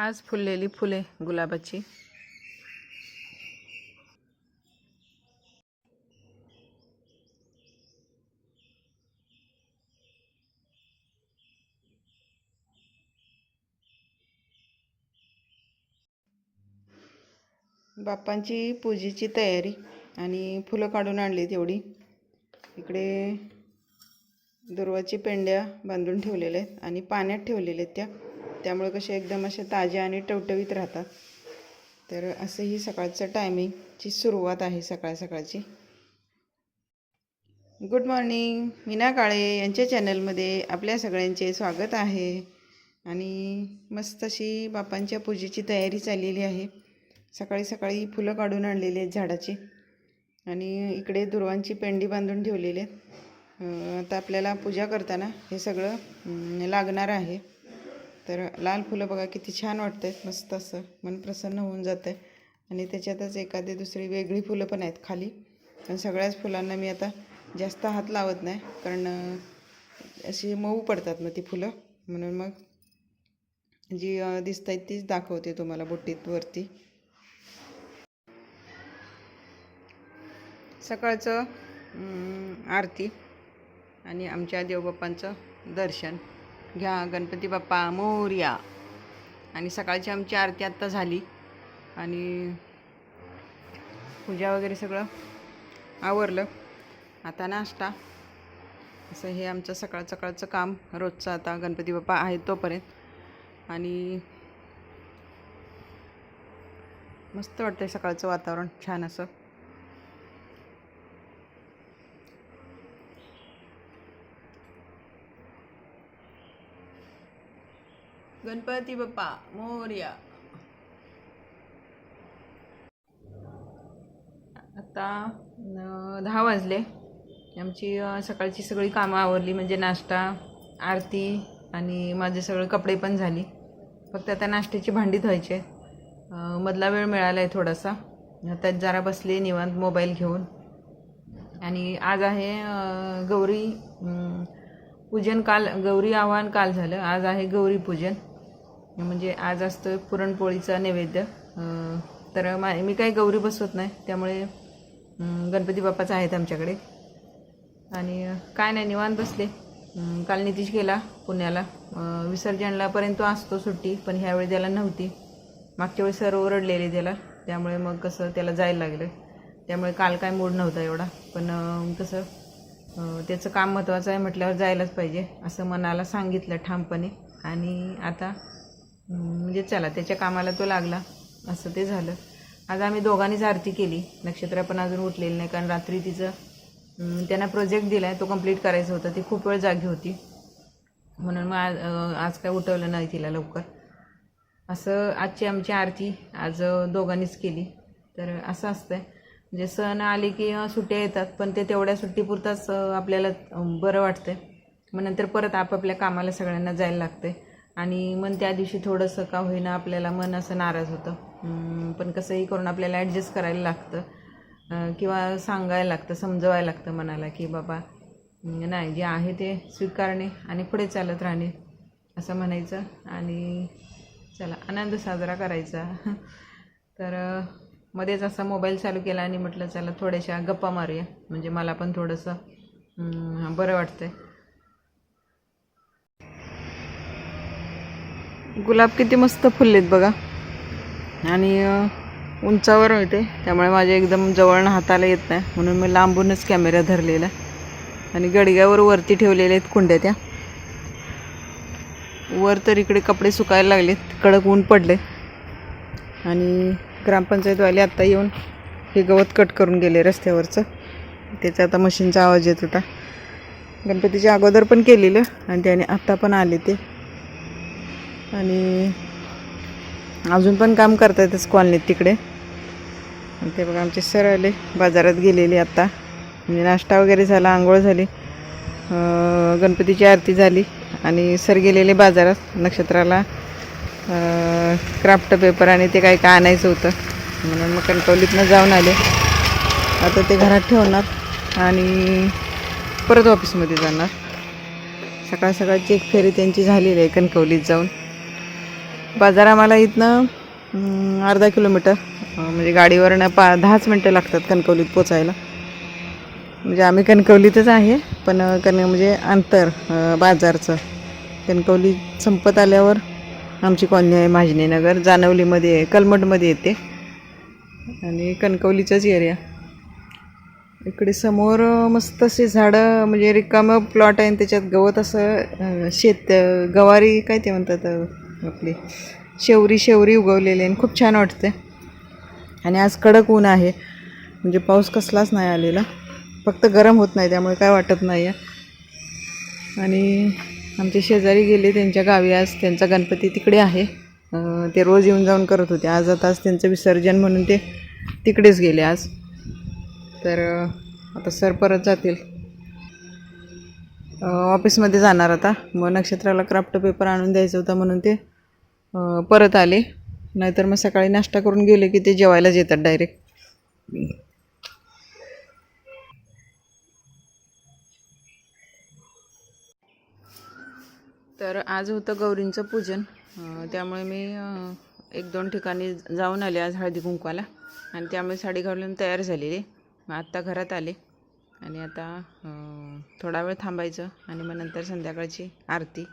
आज फुललेली फुले गुलाबाची. बाप्पांची पूजेची तयारी आणि फुलं काढून आणली तेवढी. इकडे दुर्वाची पेंड्या बांधून ठेवलेल्या आहेत आणि पाण्यात ठेवलेल्या आहेत त्या. त्यामुळे कसे एकदम अशा ताज्या आणि टवटवीत राहतात. तर असं ही सकाळचं टायमिंगची सुरुवात आहे सकाळ सकाळची. गुड मॉर्निंग मीना काळे यांच्या चॅनलमध्ये आपल्या सगळ्यांचे स्वागत आहे. आणि मस्त अशी बापांच्या पूजेची तयारी चाललेली आहे. सकाळी सकाळी फुलं काढून आणलेली आहेत झाडाची. आणि इकडे दुर्वांची पेंडी बांधून ठेवलेली आहेत. आता आपल्याला पूजा करताना हे सगळं लागणार आहे. तर लाल फुलं बघा किती छान वाटत आहेत मस्त असं मन प्रसन्न होऊन जातं आहे आणि त्याच्यातच एखादी दुसरी वेगळी फुलं पण आहेत खाली. पण सगळ्याच फुलांना मी आता जास्त हात लावत नाही कारण अशी मऊ पडतात मग ती फुलं. म्हणून मग जी दिसत आहेत तीच दाखवते तुम्हाला बोटीत वरती. सकाळचं आरती आणि आमच्या देवबाप्पांचं दर्शन. घ्या गणपती बाप्पा मोर्या. आणि सकाळची आमची आरती आत्ता झाली. आणि पूजा वगैरे सगळं आवरलं. आता नाश्ता. असं हे आमचं सकाळ सकाळचं काम. रोजचं आता गणपती बाप्पा आहेत तोपर्यंत. आणि मस्त वाटतं सकाळचं वातावरण. छान असं. गणपती बाप्पा मोर्या. आता दहा वाजले. आमची सकाळची सगळी कामं आवरली म्हणजे नाश्ता आरती आणि माझे सगळे कपडे पण झाली. फक्त आता नाश्त्याची भांडी धुवायचे आहेत. मधला वेळ मिळाला आहे थोडासा. त्यात जरा बसले निवांत मोबाईल घेऊन. आणि आज आहे गौरी पूजन काल गौरी आव्हान काल झालं. आज आहे गौरी पूजन. म्हणजे आज असतं पुरणपोळीचा नैवेद्य. तर मा मी काही गौरी बसवत नाही त्यामुळे गणपती बाप्पाचा आहेत आमच्याकडे. आणि काय नाही निवांत बसले. काल नितीश गेला पुण्याला. विसर्जनलापर्यंत तो असतो सुट्टी पण ह्यावेळी त्याला नव्हती. मागच्या वेळी सर्व ओरडलेले त्याला. त्यामुळे मग कसं त्याला जायला लागलं. त्यामुळे काल काय मूड नव्हता एवढा. पण कसं त्याचं काम महत्त्वाचं आहे म्हटल्यावर जायलाच पाहिजे असं मनाला सांगितलं ठामपणे. आणि आता म्हणजे चला त्याच्या कामाला तो लागला. असं ते झालं. आज आम्ही दोघांनीच आरती केली. नक्षत्र पण अजून उठलेली नाही कारण रात्री तिचं त्यांना प्रोजेक्ट दिला आहे तो कंप्लीट करायचा होता. ती खूप वेळ जागी होती. म्हणून मग आज आज काय उठवलं नाही तिला लवकर. असं आजची आमची आरती आज दोघांनीच केली. तर असं असतं आहे म्हणजे सण आले की सुट्ट्या येतात पण ते तेवढ्या सुट्टीपुरताच आपल्याला बरं वाटतं मग नंतर परत आपापल्या कामाला सगळ्यांना जायला लागते आणि मग त्या दिवशी थोडंसं का होईना आपल्याला मन असं नाराज होतं. पण कसंही करून आपल्याला ॲडजस्ट करायला लागतं. किंवा सांगायला लागतं समजवायला लागतं मनाला की बाबा नाही जे आहे ते स्वीकारणे आणि पुढे चालत राहणे असं म्हणायचं. आणि चला आनंद साजरा करायचा. तर मध्येच असा मोबाईल चालू केला आणि म्हटलं चला थोड्याशा गप्पा मारूया. म्हणजे मला पण थोडंसं बरं वाटतं आहे गुलाब किती मस्त फुललेत बघा. आणि उंचावर होते त्यामुळे माझ्या एकदम जवळनं हाताला येत नाही. म्हणून मी लांबूनच कॅमेरा धरलेला. आणि गडग्यावर वरती ठेवलेल्या आहेत कुंड्या त्या. वर तर इकडे कपडे सुकायला लागलेत. कडक ऊन पडले आणि ग्रामपंचायतवाले आत्ता येऊन हे गवत कट करून गेले रस्त्यावरचं. त्याचा आता मशीनचा आवाज येत होता. गणपतीच्या अगोदर पण केलेलं आणि त्याने आत्ता पण आले ते. आणि अजून पण काम करता येतच कॉलनीत तिकडे. आणि ते बघा आमचे सर आले बाजारात गेलेले आत्ता म्हणजे नाश्ता वगैरे झाला आंघोळ झाली गणपतीची आरती झाली. आणि सर गेलेले बाजारात नक्षत्राला क्राफ्ट पेपर आणि ते काही काय आणायचं होतं. म्हणून मग कणकवलीतनं जाऊन आले. आता ते घरात ठेवणार आणि परत ऑफिसमध्ये जाणार. सकाळ सकाळची एक फेरी त्यांची झालेली आहे कणकवलीत जाऊन. बाजार आम्हाला इथनं अर्धा किलोमीटर म्हणजे गाडीवरनं पा दहाच मिनटं लागतात कणकवलीत पोचायला. म्हणजे आम्ही कणकवलीतच आहे पण कण म्हणजे अंतर बाजारचं. कणकवली संपत आल्यावर आमची कॉलनी आहे महाजनीनगर जानवलीमध्ये आहे कलमटमध्ये येते. आणि कणकवलीचाच एरिया इकडे समोर मस्त असे झाडं म्हणजे रिकामं प्लॉट आहे आणि त्याच्यात गवत असं शेत गवारी काय ते म्हणतात आपली शेवरी शेवरी उगवलेली आहे आणि खूप छान वाटते. आणि आज कडक ऊन आहे. म्हणजे पाऊस कसलाच नाही आलेला. फक्त गरम होत नाही त्यामुळे काय वाटत नाही आहे आणि आमचे शेजारी गेले त्यांच्या गावी आज त्यांचा गणपती तिकडे आहे. ते रोज येऊन जाऊन करत होते. आज आता आज त्यांचं विसर्जन म्हणून ते तिकडेच गेले आज. तर आता सर परत जातील. ऑफिसमध्ये जाणार आता. मग नक्षत्राला क्राफ्ट पेपर आणून द्यायचं होतं म्हणून ते परत आले. नाहीतर मग सकाळी नाश्ता करून गेले की ते जेवायलाच येतात डायरेक्ट तर आज होतं गौरींचं पूजन. त्यामुळे मी एक दोन ठिकाणी जाऊन आले आज हळदी कुंकवाला. आणि त्यामुळे साडी घालून तयार झालेली. आत्ता घरात आले. आणि आता थोडा वेळ थांबायचं आणि मग नंतर संध्याकाळची आरती.